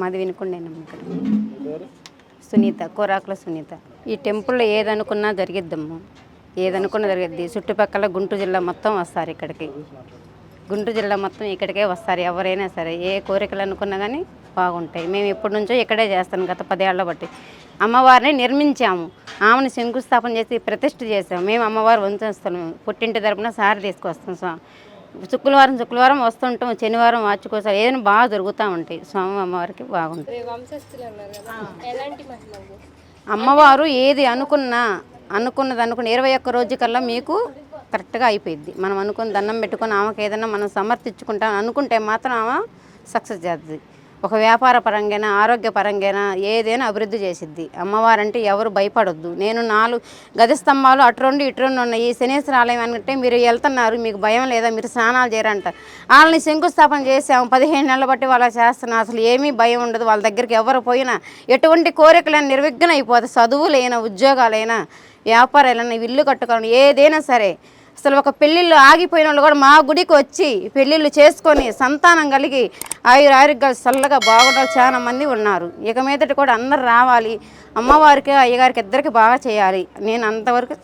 మాది వినుకుండేనమ్మ ఇక్కడ. సునీత కోరాకుల సునీత. ఈ టెంపుల్లో ఏదనుకున్నా జరిగిద్దమ్మ. ఏదనుకున్నా జరిగిద్ది. చుట్టుపక్కల గుంటూరు జిల్లా మొత్తం వస్తారు ఇక్కడికి. గుంటూరు జిల్లా మొత్తం ఇక్కడికే వస్తారు. ఎవరైనా సరే ఏ కోరికలు అనుకున్నా కానీ బాగుంటాయి. మేము ఎప్పటి నుంచో ఇక్కడే చేస్తాం గత పదేళ్ళ బట్టి. అమ్మవారిని నిర్మించాము. ఆమెను శంకుస్థాపన చేసి ప్రతిష్ఠ చేసాము మేము అమ్మవారు వంచేస్తాము పుట్టింటి తరపున సారి తీసుకొస్తాం స్వామి శుక్రవారం శుక్రవారం వస్తుంటాం. శనివారం వాచుకోసారి ఏదైనా బాగా జరుగుతూ ఉంటాయి. స్వామి అమ్మవారికి బాగుంటుంది. అమ్మవారు ఏది అనుకున్నా అనుకున్నది అనుకున్న ఇరవై ఒక్క రోజు కల్లా మీకు కరెక్ట్గా అయిపోయింది మనం అనుకుని దండం పెట్టుకొని ఆమెకి ఏదైనా మనం సమర్థించుకుంటాం అనుకుంటే మాత్రం ఆమె సక్సెస్ చేస్తుంది ఒక వ్యాపార పరంగానా ఆరోగ్య పరంగానా ఏదైనా అభివృద్ధి చేసిద్ది. అమ్మవారంటే ఎవరు భయపడొద్దు. నేను నాలుగు గది స్తంభాలు అటు రెండు ఇటు రెండు ఉన్నాయి. ఈ శనేశ్వర ఆలయం అంటే మీరు వెళ్తున్నారు. మీకు భయం లేదా? మీరు స్నానాలు చేయరంట. వాళ్ళని శంకుస్థాపన చేసాము పదిహేను నెలలు బట్టి వాళ్ళ చేస్తున్నా అసలు ఏమీ భయం ఉండదు. వాళ్ళ దగ్గరికి ఎవరు పోయినా ఎటువంటి కోరికలైనా నిర్విఘ్నం అయిపోతుంది చదువులైనా ఉద్యోగాలైనా వ్యాపారాలైనా ఇల్లు కట్టుకోవాలి ఏదైనా సరే. అసలు ఒక పెళ్ళిళ్ళు ఆగిపోయిన వాళ్ళు కూడా మా గుడికి వచ్చి పెళ్ళిళ్ళు చేసుకొని సంతానం కలిగి ఆయుర ఆరోగ్యాలు చల్లగా బాగుండాలి. చాలా మంది ఉన్నారు. ఇక మీదటి కూడా అందరు రావాలి. అమ్మవారికి అయ్యగారికి ఇద్దరికి బాగా చేయాలి. నేను అంతవరకు